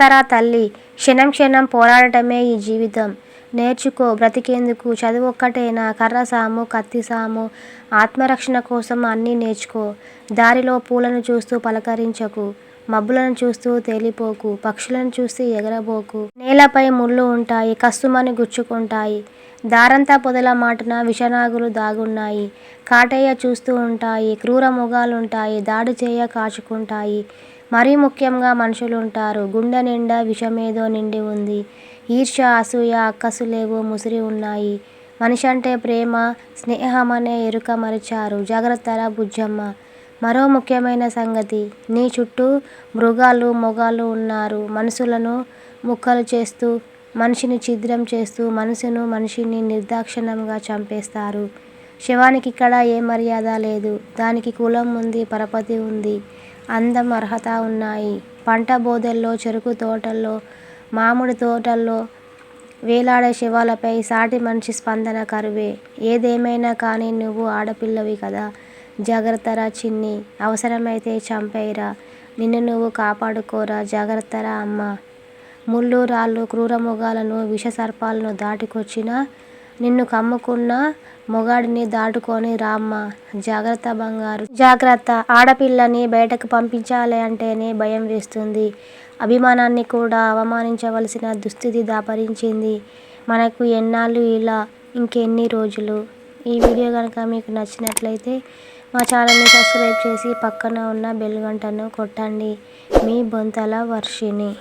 జాగ్రత్తరా తల్లి క్షణం క్షణం పోరాడటమే ఈ జీవితం. నేర్చుకో బ్రతికేందుకు చదువు ఒక్కటేనా? కర్ర సాము కత్తి సాము ఆత్మరక్షణ కోసం అన్నీ నేర్చుకో. దారిలో పూలను చూస్తూ పలకరించకు మబ్బులను చూస్తూ తేలిపోకు పక్షులను చూసి ఎగరబోకు. నేలపై ముళ్ళు ఉంటాయి కస్తుమని గుచ్చుకుంటాయి. దారంతా పొదల మాటున విషనాగులు దాగున్నాయి. కాటయ్య చూస్తూ ఉంటాయి. క్రూర మృగాలుంటాయి. దాడి చేయ కాచుకుంటాయి. మరీ ముఖ్యంగా మనుషులుంటారు. గుండె నిండా విషమేదో నిండి ఉంది. ఈర్ష్య అసూయ అక్కసులేవో ముసిరి ఉన్నాయి. మనిషి అంటే ప్రేమ స్నేహమనే ఎరుక మరిచారు. జాగ్రత్తరా బుజ్జమ్మ. మరో ముఖ్యమైన సంగతి. నీ చుట్టూ మృగాలు మొగాలు ఉన్నారు. మనసులను ముక్కలు చేస్తూ మనిషిని ఛిద్రం చేస్తూ మనసును మనిషిని నిర్దాక్షిణంగా చంపేస్తారు. శవానికి ఇక్కడ ఏ మర్యాద లేదు. దానికి కులం ఉంది పరపతి ఉంది అందం అర్హత ఉన్నాయి. పంట బోదెల్లో చెరుకు తోటల్లో మామిడి తోటల్లో వేలాడే శవాలపై సాటి మనిషి స్పందన కరువే. ఏదేమైనా కానీ నువ్వు ఆడపిల్లవి కదా. జాగ్రత్తరా చిన్ని. అవసరమైతే చంపేయరా. నిన్ను నువ్వు కాపాడుకోరా జాగ్రత్తరా అమ్మ. ముళ్ళు రాళ్ళు క్రూర మృగాలను విష సర్పాలను దాటుకొచ్చిన నిన్ను కమ్ముకున్న మొగాడిని దాటుకొని రామ్మ. జాగ్రత్త బంగారు. జాగ్రత్త. ఆడపిల్లని బయటకు పంపించాలి అంటేనే భయం వేస్తుంది. అభిమానాన్ని కూడా అవమానించవలసిన దుస్థితి దాపరించింది. మనకు ఎన్నాళ్ళు ఇలా? ఇంకెన్ని రోజులు? ఈ వీడియో కనుక మీకు నచ్చినట్లయితే మా ఛానల్ని సబ్స్క్రైబ్ చేసి పక్కన ఉన్న బెల్ గంటను కొట్టండి. మీ బొంతల వర్షిణి.